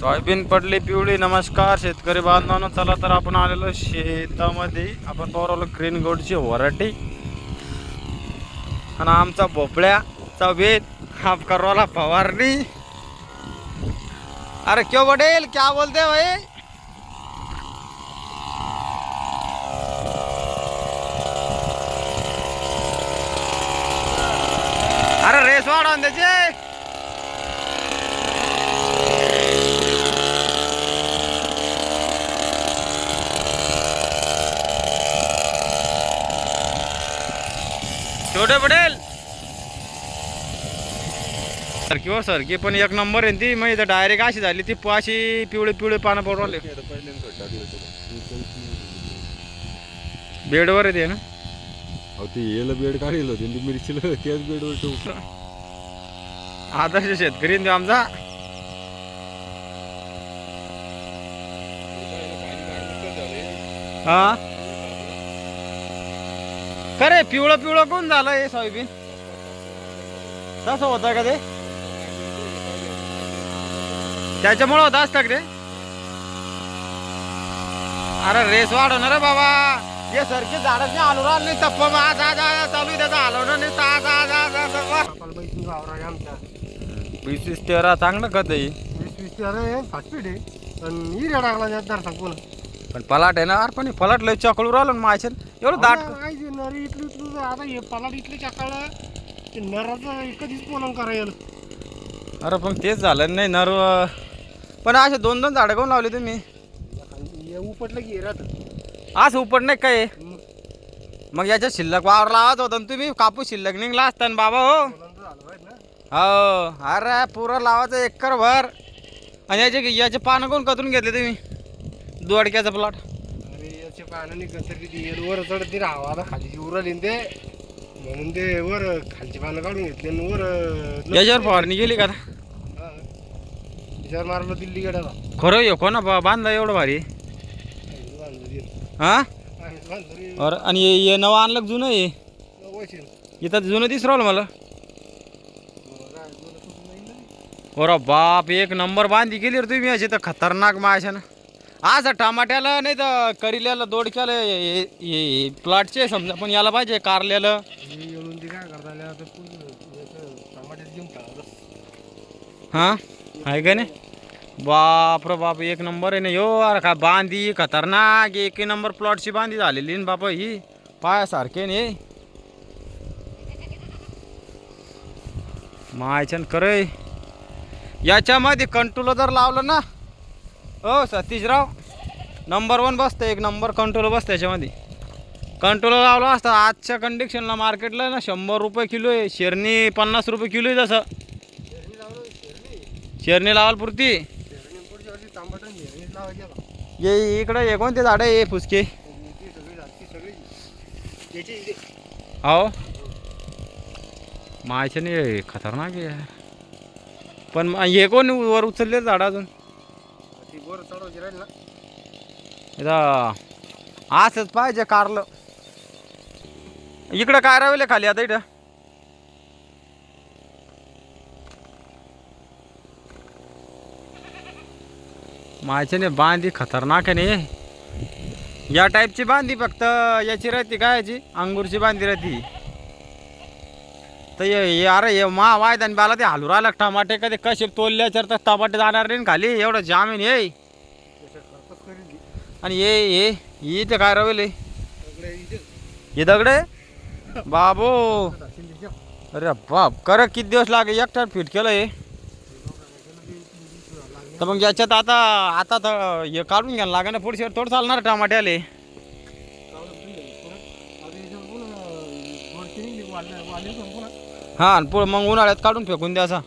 Soybean पडली पिवळी नमस्कार शेतकरी बांधवांनो चला तर आपण आलेलो शेतामध्ये. आपण पाहू ग्रीन गोल्डची वराठी. आणि आमचा भोपळ्याचा वेद हाफ करवाला फवारणी. अरे क्यों बडेल क्या बोलते भाई? अरे रेस वाढवून त्याचे छोटे पडेल सरकी वर सरकी पण एक नंबर आहे ना ती मग डायरेक्ट अशी झाली ती अशी पिवळे पिवळे पानं पडवले बेडवर आहे ते ना. अहो ते येलं बेड काढेल होते ती मिरचीला त्याच बेडवर ठेवू आदर्श शेतकरी आहे तो आमचा. हा? खरे पिवळं पिवळं कोण झालं हे सोयाबीन? तसं होतं का ते? त्याच्यामुळं होत असतं ते? अरे रेस वाढवणार रे बाबा. हे सरकी झाडच नाही आलो राहिलं नाही तप्प आज आज आज चालू त्याचं हलवणं नाही आज आज आज आज आमच्या. वीस वीस तेरा चांगलं खत आहे वीस वीस ते अरे फास्टपीट आहे. त्यात दर पुन्हा पण पलाट आहे ना अरे पण हे पलाट लय चकळू राहिलं ना माझ्या एवढं दाट काय नर इथलं इथलं आता हे पलाट इथलं चाकाळ ते नराचं कधीच पोलन करायला? अरे पण तेच झालं नाही नर पण असे दोन दोन झाडं काऊन लावले तुम्ही. हे उपटलं की राहत. आज उपट नाही काय? मग याच्या शिल्लक वावर लावाच होता ना तुम्ही कापूस शिल्लक निघला असता ना बाबा हो. झालं पाहिजे ना? हो अरे पुरं लावायचं एकर भर आणि याचे याचे पानं कोण कतून घेतले तुम्ही? दोडक्याचा प्लॉट अरे याचे पानं निघत तर किती येईल वर चढत ते राहावं आता खाली उरली ते म्हणून ते वर खालची पानं काढून घेतली आणि वर याच्यावर फवारणी गेली का आता? त्याच्यावर मारलं दिल्ली गड्याला खरं ये कोणा बा- बांधला एवढं भारी? हा? अरे आणि हे- हे नवं आणलं का जुनं आहे इथं जुनं दिसू राहिलं मला. अरे बाप एक नंबर बांधी गेली रे तुम्ही अशी तर खतरनाक माशानं. असं टमाट्याला नाही तर करिल्याला दोडक्याला प्लॉटचे समजा पण याला पाहिजे कारल्याला. येऊन ते काय करता आता घेऊन टाकलं हां? आहे का नाही? बाप रे बाप एक नंबर आहे ना. यो अरे का बांधी खतरनाक. एक नंबर प्लॉटची बांधी झालेली ना बापा ही. पायासारखे ने मायच्यान करे याच्यामध्ये कंट्रोल जर लावलं ना हो सतीशराव. नंबर वन बसतं एक नंबर कंट्रोल बसतं त्याच्यामध्ये कंट्रोल लावलं असतं आजच्या कंडिशनला मार्केटला ना शंभर रुपये किलो आहे. शेरणी पन्नास रुपये किलो आहे जसं शेरणी लावाल पुरती. ये इकडं हे कोणते झाडं आहे? फुसके. हो मायच्याने खतरनाक आहे पण हे कोण वर उचलले झाडं अजून? ती चढवायची राहील ना. इथं असंच पाहिजे कारलं. इकडं काय राहिले खाली आता इथं? माझ्याने बांधी खतरनाक आहे ने. या टाईपची बांधी फक्त याची राहते काय याची? अंगूरची बांधी राहते. तर ये अरे हे मा वायदान बाला ते हलू राहिला टमाटे कधी कसे तोलले तर टमाटे जाणार नाही खाली एवढं जामीन ये. आणि ये ये ये ते काय रवेल हे दगडे? बाबो. अरे बाप कर किती दिवस लागे एकटा फिट केलं हे तर मग याच्यात आता आता तर हे काढून घ्यायला लागेल ना पुढच्या थोडं चालणार टमाट्याले. लावलं हां आणि पुढं मग उन्हाळ्यात काढून फेकून द्यायचा